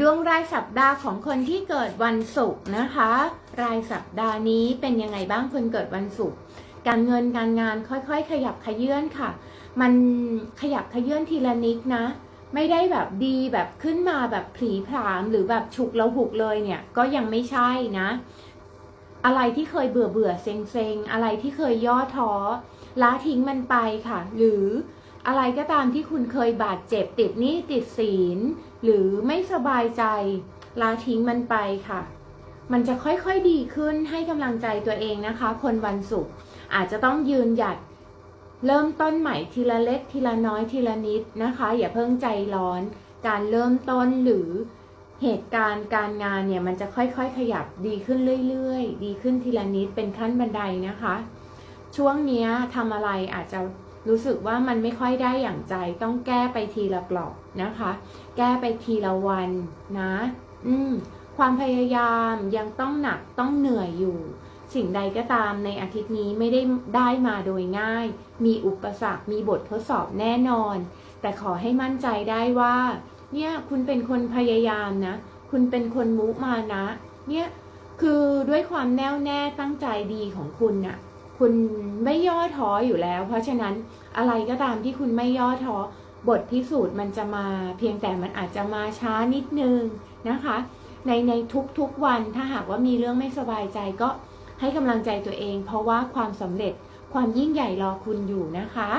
ดวงรายสัปดาห์ของคนที่เกิดวันศุกร์นะคะ รายสัปดาห์นี้เป็นยังไงบ้างคนเกิดวันศุกร์การเงินการงานค่อยๆ ขยับขยื่นค่ะ มันขยับขยื่นทีละนิดนะ ไม่ได้แบบดีแบบขึ้นมาแบบผลีผลามหรือแบบฉุกแล้วหุกเลยเนี่ยก็ยังไม่ใช่นะ อะไรที่เคยเบื่อเบื่อเซ็งเซ็งอะไรที่เคยย่อท้อละทิ้งมันไปค่ะ หรือ อะไรก็ตามที่คุณเคยบาดเจ็บติดหนี้ติดศีล หรือไม่สบายใจละทิ้งมันไปค่ะ มันจะค่อยๆดีขึ้นให้กำลังใจตัวเองนะคะ คนวันศุกร์อาจจะต้องยืนหยัดเริ่มต้นใหม่ทีละเล็กทีละน้อยทีละนิดนะคะ อย่าเพิ่งใจร้อน การเริ่มต้นหรือเหตุการณ์การงานเนี่ยมันจะค่อยๆ ขยับดีขึ้นเรื่อยๆ ดีขึ้นทีละนิดเป็นขั้นบันไดนะคะ ช่วงนี้ทำอะไรอาจจะ รู้สึกว่ามันไม่ค่อยได้อย่างใจต้องแก้ไปทีละกรอบนะคะ แก้ไปทีละวันนะ อืมความพยายามยังต้องหนักต้องเหนื่อยอยู่ สิ่งใดก็ตามในอาทิตย์นี้ไม่ได้ได้มาโดยง่าย มีอุปสรรคมีบททดสอบแน่นอน แต่ขอให้มั่นใจได้ว่า เนี่ยคุณเป็นคนพยายามนะ คุณเป็นคนมุมานะ เนี่ยคือด้วยความแน่วแน่ตั้งใจดีของคุณน่ะ คุณไม่ย่อท้ออยู่แล้ว เพราะฉะนั้นอะไรก็ตามที่คุณไม่ย่อท้อบทพิสูจน์มันจะมาเพียงแต่มันอาจจะมาช้านิดนึงนะคะ ในในทุกๆวันถ้าหากว่ามีเรื่องไม่สบายใจก็ให้กำลังใจตัวเอง เพราะว่าความสำเร็จความยิ่งใหญ่รอคุณอยู่นะคะ